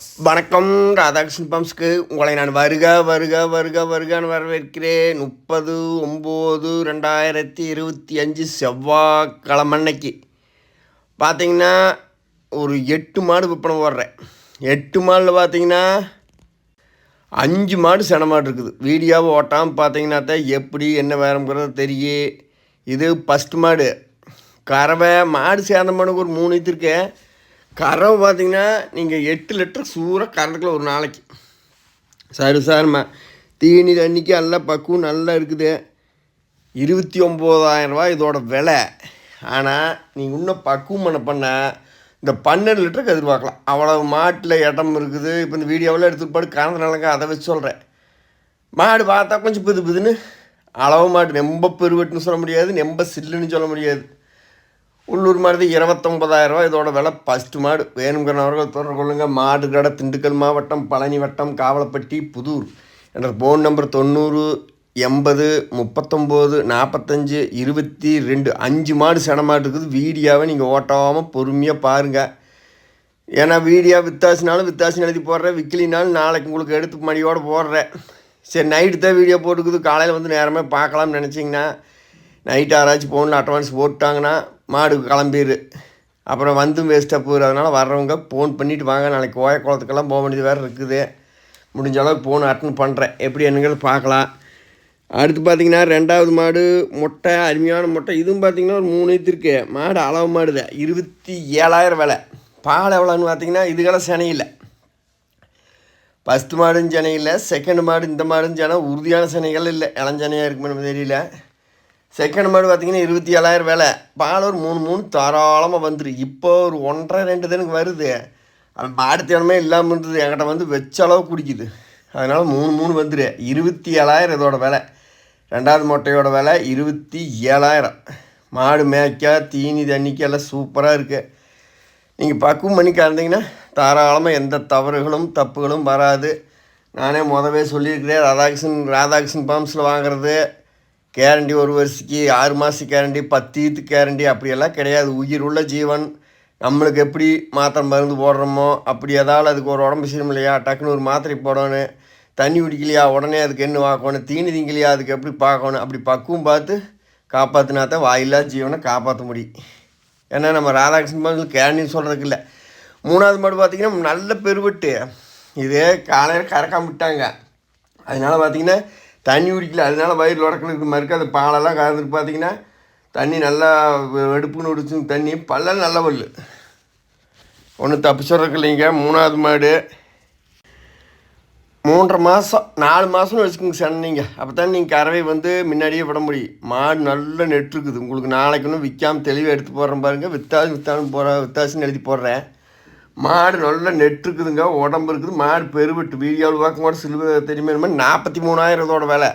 வணக்கம் ராதாகிருஷ்ணன் பம்ஸ்க்கு. உங்களை நான் வருக வருக வருக வருகன்னு வரவேற்கிறேன். முப்பது ஒம்பது ரெண்டாயிரத்தி இருபத்தி அஞ்சு செவ்வாய்க்கிழமன்னைக்கு பார்த்தீங்கன்னா ஒரு எட்டு மாடு விற்பனை போடுறேன் எட்டு மாடில் பார்த்தீங்கன்னா அஞ்சு மாடு சென மாடு இருக்குது. வீடியோவை ஓட்டாமல் பார்த்தீங்கன்னா தான் எப்படி என்ன வேறங்கிறது தெரியும் இது ஃபஸ்ட் மாடு. கறவை மாடு சேர்ந்த மாடுக்கு ஒரு மூணு இது கறவை பார்த்தீங்கன்னா நீங்கள் எட்டு லிட்டர் சூறாக கறந்துக்கலாம் ஒரு நாளைக்கு. சரி சார்மா தீனி தண்ணிக்கு எல்லாம் பக்குவம் நல்லா இருக்குது. இருபத்தி ஒம்போதாயிரரூபா இதோட விலை. ஆனால் நீங்கள் இன்னும் பக்குவம் பண்ண பண்ணால் இந்த பன்னெண்டு லிட்டருக்கு எதிர்பார்க்கலாம். அவ்வளோ மாட்டில் இடம் இருக்குது. இப்போ இந்த வீடியோவில் எடுத்துட்டு பாடு கறந்துனாலங்க அதை வச்சு சொல்கிறேன் மாடு பார்த்தா கொஞ்சம் புது புதுன்னு. அளவு மாடு ரொம்ப பெருவெட்டுன்னு சொல்ல முடியாது. ரொம்ப சில்லுன்னு சொல்ல முடியாது. உள்ளூர் மாடு இருபத்தொம்பதாயிரம் இதோட விலை ஃபஸ்ட்டு மாடு. வேணுங்கிறவர்கள் தொடர்பு கொள்ளுங்கள் மாடு கடை திண்டுக்கல் மாவட்டம் பழனி வட்டம் காவலப்பட்டி புதூர். என்ற ஃபோன் நம்பர் தொண்ணூறு எண்பது முப்பத்தொம்போது நாற்பத்தஞ்சு இருபத்தி ரெண்டு. அஞ்சு மாடு செனமாடு இருக்குது. வீடியோவை நீங்கள் ஓட்டாமல் பொறுமையாக பாருங்கள் ஏன்னா வீடியோ வித்தாசினாலும் வித்தாசின்னு எழுதி போடுறேன். விக்கிலினாலும் நாளைக்கு உங்களுக்கு எடுத்து மணியோடு போடுறேன். சரி நைட்டு தான் வீடியோ போட்டுக்குது. காலையில் வந்து நேரமே பார்க்கலாம்னு நினச்சிங்கன்னா நைட் யாராச்சும் ஃபோனில் அட்வான்ஸ் போட்டாங்கன்னா மாடு கிளம்பிடு அப்புறம் வந்தும் வேஸ்ட்டாக போயிடும் அதனால் வர்றவங்க ஃபோன் பண்ணிவிட்டு வாங்க. நாளைக்கு கோய குளத்துக்கெல்லாம் போக வேண்டியது வேறு இருக்குது. முடிஞ்ச அளவுக்கு ஃபோன் அட்டன் பண்ணுறேன் எப்படி என்னங்கிறது பார்க்கலாம். அடுத்து பார்த்தீங்கன்னா ரெண்டாவது மாடு முட்டை அருமையான முட்டை. இதுவும் பார்த்தீங்கன்னா ஒரு மூணு இது இருக்குது மாடு அளவு மாடு தான் இருபத்தி ஏழாயிரம் விலை. பால் எவ்வளோன்னு பார்த்தீங்கன்னா இதுக்கெல்லாம் சினையில்லை ஃபஸ்ட்டு மாடும் சென்னை இல்லை. செகண்ட் மாடு இந்த மாடும் சென்னை உறுதியான சினைகள் இல்லை. இளஞ்சனையாக இருக்குமே தெரியல. செகண்ட் மாடு பார்த்தீங்கன்னா இருபத்தி ஏழாயிரம் விலை. பால் ஒரு மூணு மூணு தாராளமாக வந்துரு. இப்போ ஒரு ஒன்றரை ரெண்டு தினக்கு வருது. அது மாடு தினமே இல்லாமல் இருந்தது. என்கிட்ட வந்து வச்ச அளவு குடிக்குது. அதனால் மூணு மூணு வந்துரு. இருபத்தி ஏழாயிரம் இதோட விலை. ரெண்டாவது மொட்டையோட விலை இருபத்தி ஏழாயிரம். மாடு மேய்க்க தீனி தண்ணிக்கு எல்லாம் சூப்பராக இருக்குது நீங்கள் பக்குவம் பண்ணி கலந்தீங்கன்னா தாராளமாக எந்த தவறுகளும் தப்புகளும் வராது. நானே முதவே சொல்லியிருக்கிறேன். ராதாகிருஷ்ணன் ராதாகிருஷ்ணன் பாம்ஸில் வாங்குறது கேரண்டி ஒரு வருஷத்துக்கு ஆறு மாதம் கேரண்டி பத்து ஈத்து கேரண்டி அப்படியெல்லாம் கிடையாது. உயிர் உள்ள ஜீவன். நம்மளுக்கு எப்படி மாத்திரை மருந்து போடுறோமோ அப்படி ஏதாவது அதுக்கு ஒரு உடம்பு சரியும் இல்லையா? டக்குன்னு ஒரு மாத்திரை போடணும். தண்ணி குடிக்கலையா? உடனே அதுக்கு என்ன பார்க்கணும் தீனி திங்கலையா? அதுக்கு எப்படி பார்க்கணும்? அப்படி பக்குவம் பார்த்து காப்பாற்றினா தான் வாயில்லா ஜீவனை காப்பாற்ற முடியும். ஏன்னா நம்ம ராதாகிருஷ்ணன் பங்கு கேரண்டின்னு சொல்கிறதுக்கு இல்லை. மூணாவது மாடு பார்த்திங்கன்னா நல்ல பெருவெட்டு. இதே காலையில் கறக்காம விட்டாங்க. அதனால் பார்த்திங்கன்னா தண்ணி குடிக்கல. அதனால வயிறு உடக்கணும் இருக்க மாதிரி இருக்குது அந்த பாலெல்லாம் கலந்துட்டு பார்த்தீங்கன்னா தண்ணி நல்லா வெடுப்புன்னு விடுச்சு தண்ணி பல்ல நல்ல பல் ஒன்றும் தப்பு சொல்கிறதுக்கு இல்லைங்க மூணாவது மாடு. மூன்றரை மாதம் நாலு மாதம்னு வச்சுக்கோங்க சொன்னீங்க அப்போ தான் நீங்கள் கறவை வந்து முன்னாடியே விட முடியும். மாடு நல்ல நெட் இருக்குது. உங்களுக்கு நாளைக்குன்னு விற்காமல் விற்காம தெளிவாக எடுத்து போடுறேன் பாருங்கள் வித்தாசு வித்தாலும் போகிற வித்தாசுன்னு எழுதி போடுறேன். மாடு நல்ல நெட் இருக்குதுங்க உடம்பு இருக்குது. மாடு பெருவெட்டு வீடியோவில் பார்க்க கூட சிலுவை தெரியுமே நாற்பத்தி மூணாயிரத்தோட விலை.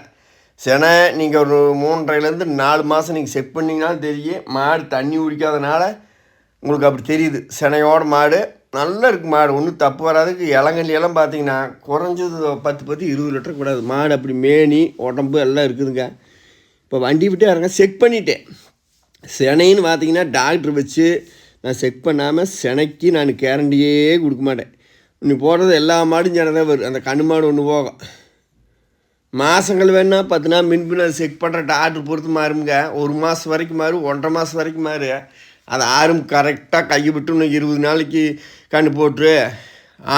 செனை நீங்கள் ஒரு மூன்றரைலேருந்து நாலு மாதம் நீங்கள் செக் பண்ணிங்கனாலும் தெரியும் மாடு தண்ணி குடிக்காதனால உங்களுக்கு அப்படி தெரியுது. செனையோட மாடு நல்லா இருக்குது மாடு ஒன்றும் தப்பு வராதுக்கு இளங்கல்லி பார்த்தீங்கன்னா குறைஞ்சது பத்து பத்து இருபது லிட்டர் கூடாது மாடு அப்படி மேனி உடம்பு எல்லாம் இருக்குதுங்க. இப்போ வண்டி விட்டு இறங்க செக் பண்ணிட்டேன். செனைன்னு பார்த்தீங்கன்னா டாக்டர் வச்சு நான் செக் பண்ணாமல் செனைக்கு நான் கேரண்டியே கொடுக்க மாட்டேன். நீ போடுறது எல்லா மாடும் செனை வரும். அந்த கண்ணு மாடு ஒன்று போகும். மாதங்கள் வேணால் பத்து நாள் மின்பின் அதை செக் பண்ணுற டாக்டர் பொறுத்து மாறுங்க ஒரு மாதம் வரைக்கும் மாறும் ஒன்றரை மாதம் வரைக்கும் மாறு. அது ஆறும் கரெக்டாக கையை விட்டு இன்னும் இருபது நாளைக்கு கண்ணு போட்டுரு.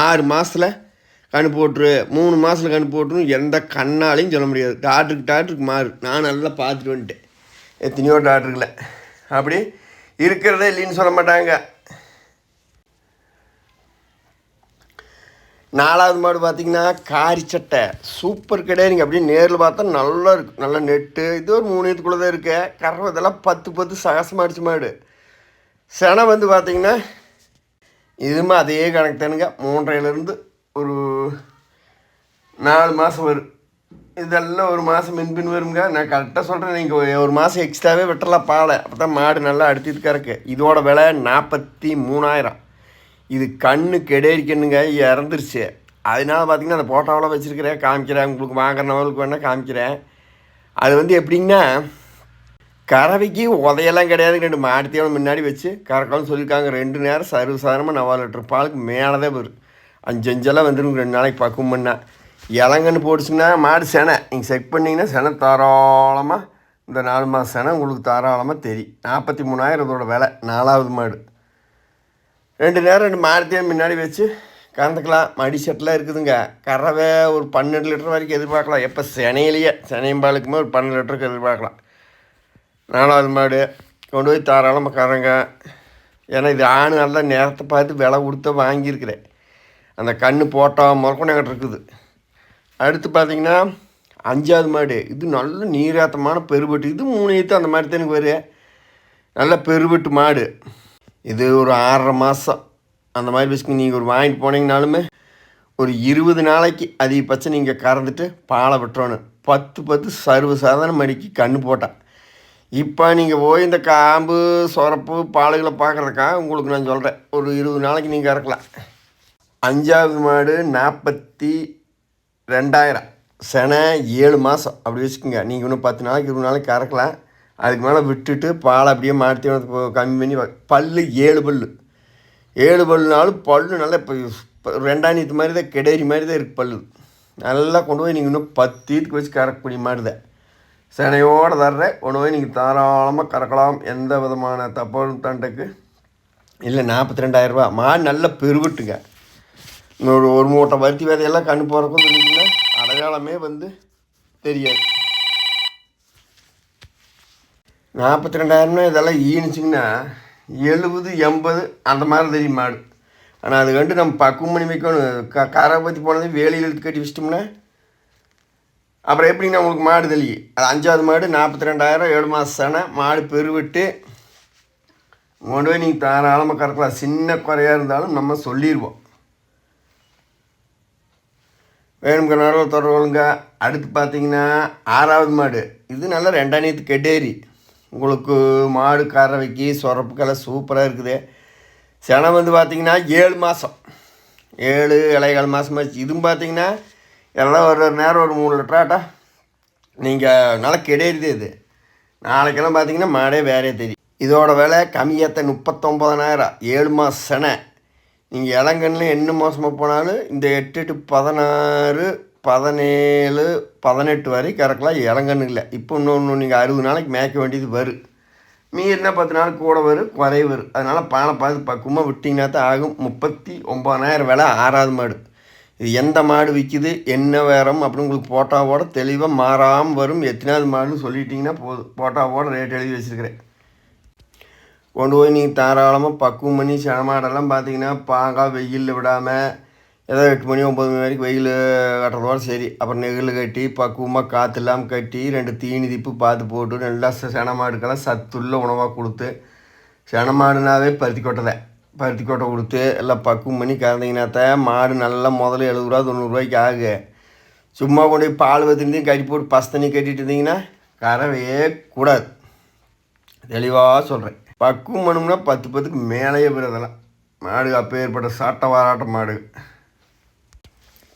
ஆறு மாதத்தில் கண்ணு போட்டுரு. மூணு மாதத்தில் கண்ணு போட்டுரும் எந்த கண்ணாலையும் சொல்ல முடியாது. டாக்டருக்கு டாக்டருக்கு மாறு. நான் நல்லா பார்த்துட்டு வந்துட்டேன். எத்தனையோ டாக்டருக்கில் அப்படி இருக்கிறதே இல்லைன்னு சொல்ல மாட்டாங்க. நாலாவது மாடு பார்த்தீங்கன்னா காரி சட்டை. சூப்பர் கிடையாது. நீங்கள் அப்படியே நேரில் பார்த்தா நல்லா இருக்கு. நல்ல நெட்டு. இது ஒரு மூணு இதுக்குள்ளே தான் இருக்கு. கறவை இதெல்லாம் பத்து பத்து சகசமாக அடிச்ச மாடு. செனை வந்து பார்த்தீங்கன்னா இதுமே அதே கணக்கு தானுங்க. மூன்றையிலேருந்து ஒரு நாலு மாதம் வரும். இதெல்லாம் ஒரு மாதம் மின்பின் வருங்க நான் கரெக்டாக சொல்கிறேன் நீங்கள் ஒரு மாதம் எக்ஸ்ட்ராவே வெட்டலாம் பாலை. அப்போ தான் மாடு நல்லா அடுத்தது கறக்கு இதோட விலை நாற்பத்தி மூணாயிரம். இது கண்ணு கெடேரிக்கண்ணுங்க இறந்துருச்சு. அதனால பார்த்தீங்கன்னா அந்த போட்டோவில் வச்சுருக்கிறேன். காமிக்கிறேன். உங்களுக்கு வாங்குறவங்களுக்கு வேணால் காமிக்கிறேன். அது வந்து எப்படிங்கன்னா கறவைக்கு உதையெல்லாம் கிடையாது. ரெண்டு மாடு தீவனம் முன்னாடி வச்சு கறக்கணும்னு சொல்லியிருக்காங்க. ரெண்டு நேரம் சர்வசாதாரமாக நவால் லிட்டர் பாலுக்கு மேலே தான் வரும். அஞ்சு அஞ்செல்லாம் வந்துடும் ரெண்டு நாளைக்கு பக்குவம் பண்ணால் இளங்கன்னு போடுச்சுன்னா மாடு செனை. நீங்கள் செக் பண்ணிங்கன்னா செனை தாராளமாக இந்த நாலு மாதம் செனை உங்களுக்கு தாராளமாக தெரியும். நாற்பத்தி மூணாயிரம் இதோட விலை நாலாவது மாடு. ரெண்டு நேரம் ரெண்டு மாடுத்தையும் முன்னாடி வச்சு கறந்துக்கலாம். மடி செட்டெலாம் இருக்குதுங்க. கறவை ஒரு பன்னெண்டு லிட்டர் வரைக்கும் எதிர்பார்க்கலாம். எப்போ செனையிலேயே செனையம்பாலுக்குமே ஒரு பன்னெண்டு லிட்டருக்கு எதிர்பார்க்கலாம். நாலாவது மாடு. கொண்டு போய் தாராளமாக கறங்க. ஏன்னா இது ஆணு நல்லா நேரத்தை பார்த்து விலை கொடுத்து வாங்கியிருக்கிறேன். அந்த கன்று போட்டால் முறக்கணும் என்கிட்ட இருக்குது. அடுத்து பார்த்தீங்கன்னா அஞ்சாவது மாடு. இது நல்ல நீராத்தமான பெருவெட்டு இது மூணு ஈத்து அந்த மாதிரி தான் எனக்கு வரும். நல்ல பெருவெட்டு மாடு. இது ஒரு ஆறரை மாதம் அந்த மாதிரி வச்சுக்கோங்க நீங்கள் ஒரு வாங்கிட்டு போனீங்கனாலுமே ஒரு இருபது நாளைக்கு அதிகபட்சம் நீங்கள் கறந்துட்டு பாலை விட்டுறணும். பத்து பத்து சர்வ சாதாரண மடிக்கு கண்ணு போட்டேன் இப்போ நீங்கள் போய் இந்த காம்பு சொரப்பு பாலுகளை பார்க்குறதுக்கா உங்களுக்கு நான் சொல்கிறேன் ஒரு இருபது நாளைக்கு நீங்கள் கறக்கலாம். அஞ்சாவது மாடு நாற்பத்தி ரெண்டாயிரம். செனை ஏழு மாதம் அப்படி வச்சுக்கோங்க. நீங்கள் இன்னும் பத்து நாளைக்கு இருபது நாளைக்கு கறக்கலாம். அதுக்கு மேலே விட்டுட்டு பால் அப்படியே மாற்றி கம்மி பண்ணி பல் பல்லு ஏழு பல்லு. ஏழு பல்லுனாலும் பல்லு நல்லா இப்போ இப்போ ரெண்டாயிரத்து மாதிரி தான் கெடேரி மாதிரி தான் இருக்குது பல்லு. நல்லா கொண்டு போய் நீங்கள் இன்னும் பத்து வீட்டுக்கு வச்சு கறக்கக்கூடிய மாதிரி தான். சினையோடு தர்றேன் கொண்டு போய் நீங்கள் தாராளமாக கறக்கலாம். எந்த விதமான தப்பு தண்டைக்கு. இல்லை நாற்பத்தி ரெண்டாயிரரூபா மாடு நல்லா பெருவிட்டுங்க இன்னொரு ஒரு மூட்டை பருத்தி விதையெல்லாம் கண்ணு போகிறக்கும் சொல்லிட்டிங்கன்னா அடையாளமே வந்து தெரியாது. நாற்பத்தி ரெண்டாயிரம்னா இதெல்லாம் ஈனுச்சிங்கன்னா எழுபது எண்பது அந்த மாதிரி தெரியும்? மாடு ஆனால் அது கண்டு நம்ம பக்குவம் பண்ணி வைக்கணும் க காரை பற்றி போனது வேலையில் இழுத்து கட்டி வச்சிட்டோம்னா அப்புறம் எப்படிங்க உங்களுக்கு மாடு தெளியும் அது அஞ்சாவது மாடு நாற்பத்தி ரெண்டாயிரம் ஏழு மாதம் சனை மாடு பெருவிட்டு கொண்டு போய் நீங்கள் தாராளமாக கறக்கலாம். சின்ன குறையாக இருந்தாலும் நம்ம சொல்லிடுவோம் வேணுங்கிறனால நேரம் தொடர்புங்க அடுத்து பார்த்தீங்கன்னா ஆறாவது மாடு. இது நல்லா ரெண்டாயிரத்து கெட்டேரி உங்களுக்கு மாடு கறவைக்கு சொரப்புக்கெல்லாம் சூப்பராக இருக்குது. செனை வந்து பார்த்திங்கன்னா ஏழு மாதம் ஏழு இலைகால் மாதம் ஆச்சு. இதுவும் பார்த்தீங்கன்னா எல்லாம் ஒரு நேரம் ஒரு மூணு லிட்டராட்டா நீங்கள் நல்லா கெடேரிது இது. நாளைக்கெல்லாம் பார்த்தீங்கன்னா மாடே வேறே தெரியும். இதோட விலை கம்மியாத்த முப்பத்தொம்பதனாயிரம் ஏழு மாதம் செனை. நீங்கள் இளங்கன்னு என்ன மோசமாக போனாலும் இந்த எட்டு எட்டு பதினாறு பதினேழு பதினெட்டு வரை கறக்கலாம் இளங்கன்னு இல்லை இப்போ இன்னொன்று நீங்கள் அறுபது நாளைக்கு மேய்க்க வேண்டியது வரும் மீறினா பத்து நாள் கூட வரும் குறைய வரும் அதனால் பானை பார்த்து பக்குவமாக விட்டிங்கன்னா தான் ஆகும். முப்பத்தி ஒம்பதாயிரம் விலை ஆறாவது மாடு. இது எந்த மாடு விற்கிது என்ன வேறம் அப்படின்னு உங்களுக்கு போட்டாவோட தெளிவாக மாறாமல் வரும். எத்தனாவது மாடுன்னு சொல்லிட்டிங்கன்னா போதும். போட்டாவோட ரேட் எழுதி வச்சுருக்கிறேன். கொண்டு போய் நீங்கள் தாராளமாக பக்குவம் பண்ணி செனமாடெல்லாம் பார்த்தீங்கன்னா பாங்காக வெயிலில் விடாமல் ஏதோ எட்டு மணி ஒம்பது மணி வரைக்கும் வெயில் கட்டுறதோட சரி. அப்புறம் நெகிழ் கட்டி பக்குவமாக காற்று இல்லாமல் கட்டி ரெண்டு தீனி திப்பு பார்த்து போட்டு நல்லா செனமாடுக்கெல்லாம் சத்துள்ள உணவாக கொடுத்து செனமாடுனாவே பருத்தி கொட்டதை பருத்தி கொட்டை கொடுத்து எல்லாம் பக்குவம் பண்ணி கறந்தீங்கன்னாத்தான் மாடு நல்லா முதல்ல எழுபது ரூபா தொண்ணூறுரூவாய்க்கு ஆகு. சும்மா கொண்டு போய் பால் வச்சுருந்தையும் கட்டி போட்டு பஸ் தண்ணி கட்டிட்டு இருந்தீங்கன்னா கறவையே கூடாது. தெளிவாக சொல்கிறேன் பக்குவம் பண்ணும்னா பத்து பத்துக்கு மேலேயே போயிடுறதெல்லாம் மாடு அப்பேற்பட்ட சாட்ட வாராட்ட மாடு.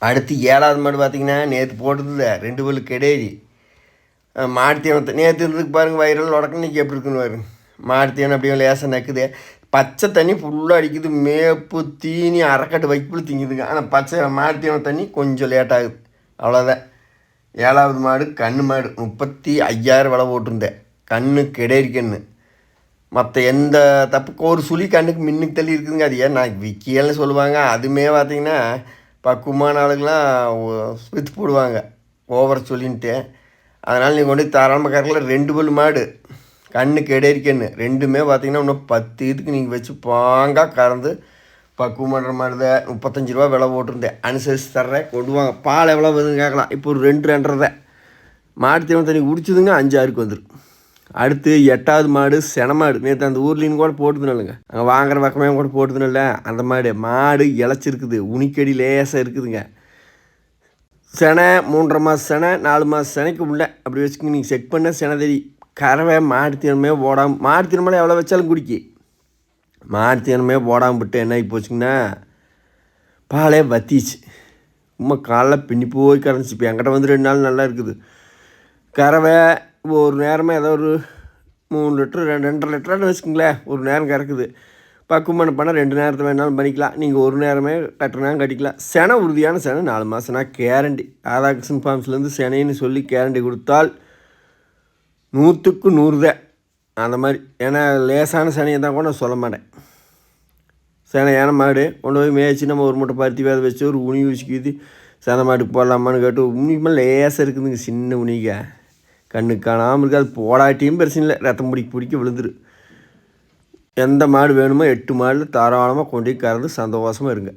அடுத்து ஏழாவது மாடு பார்த்தீங்கன்னா நேற்று போட்டது ரெண்டு பல்லு கெடேரி மாடு நேற்று இருந்ததுக்கு பாருங்கள் வயிறல் உடக்க இன்றைக்கி எப்படி இருக்குன்னு பாருங்க. மாடு அப்படியே லேசாக நக்குது. பச்சை தண்ணி ஃபுல்லாக அடிக்குது. மேப்பு தீனி அரைக்கட்டு வைப்புல திங்குதுங்க. ஆனால் பச்சை மாடு தண்ணி கொஞ்சம் லேட் ஆகுது. அவ்வளோதான் ஏழாவது மாடு கன்று மாடு. முப்பத்தி ஐயாயிரம் விலை போட்டிருந்தேன். கன்று கெடேரி கன்று மற்ற எந்த தப்புக்கு ஒரு சுழி கண்ணுக்கு மின்னுக்கு தள்ளி இருக்குதுங்க. அது ஏன்? நான் விக்கியல்னு சொல்லுவாங்க. அதுமே பார்த்தீங்கன்னா பக்குவமான ஆளுங்களாம் வித்து போடுவாங்க. ஓவர சொல்லின்ட்டு. அதனால் நீங்கள் கொண்டு போய் தாராளமாக கறக்கல. ரெண்டு பல் மாடு. கண்ணுக்கு கெடேரி ரெண்டுமே பார்த்தீங்கன்னா இன்னும் பத்து இதுக்கு நீங்கள் வச்சு பாங்காக கறந்து பக்குவமான பண்ணுற மாதிரி தான். முப்பத்தஞ்சு ரூபா விலை போட்டிருந்தேன். அனுசரித்து தர்றேன். கொண்டு வாங்க. பால் எவ்வளோ வருதுன்னு கேட்கலாம். இப்போ ஒரு ரெண்டு ரெண்டரை மாடு தீவனம் தண்ணி குடிச்சதுங்க. அஞ்சாறுக்கு வந்துடும் அடுத்து எட்டாவது மாடு சென மாடு. நேற்று அந்த ஊர்லேயும் கூட போட்டுதுனாலுங்க அங்கே வாங்குற பக்கமே கூட போட்டுதுனால அந்த மாடு மாடு இழைச்சிருக்குது. உனிக்கடி லேசாக இருக்குதுங்க. செனை மூன்றரை மாதம் செனை நாலு மாதம் செனைக்கு உள்ள. அப்படி வச்சுக்கோங்க நீங்கள் செக் பண்ண செனை தெரி கறவை மாடு தீனமே போடாமல் மாடு தீனமெல்லாம் எவ்வளோ வச்சாலும் குடிக்கி. மாடு தீனமே போடாமல் விட்டு என்ன ஆகி போச்சுங்கன்னா பாலே வத்திச்சு. சும்மா காலைல பின்னி போய் கறந்துச்சு இப்போ என்கிட்ட வந்து ரெண்டு நாள் நல்லா இருக்குது. கறவை ஒரு நேரமாக ஏதோ ஒரு மூணு லிட்டரு ரெண்டு ரெண்டரை லிட்டரான்னு வச்சுக்கோங்களேன். ஒரு நேரம் கறக்குது. பக்குவமான பண்ணால் ரெண்டு நேரத்தை வேணாலும் பண்ணிக்கலாம். நீங்கள் ஒரு நேரமே கட்டுறனாலும் கட்டிக்கலாம். செனை உறுதியான செனை நாலு மாதம்னா கேரண்டி ராதாகிருஷ்ணன் ஃபார்ம்ஸ்லேருந்து செனைன்னு சொல்லி கேரண்டி கொடுத்தால் நூற்றுக்கு நூறு தான். அந்த மாதிரி. ஏன்னா லேசான சனையை தான் கூட நான் சொல்ல மாட்டேன். சேனையான மாடு கொண்டு போய் மேய்ச்சி நம்ம ஒரு மூட்டை பருத்தி வேத வச்சு ஒரு உனி வச்சுக்கிது சேனை மாட்டுக்கு போடலாமான்னு கேட்டு உனிக்குமே லேசாக இருக்குதுங்க. சின்ன உனிங்க கண்ணு காணாமல் இருக்காது. போடாட்டியும் பிரச்சனை இல்லை. ரத்தம் பிடிக்க பிடிக்க விழுந்துரு. எந்த மாடு வேணுமோ எட்டு மாடில் தாராளமாக கொண்டு கறந்து சந்தோஷமாக இருங்க.